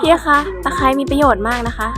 พี่คะตะไคร้มีประโยชน์มากนะคะ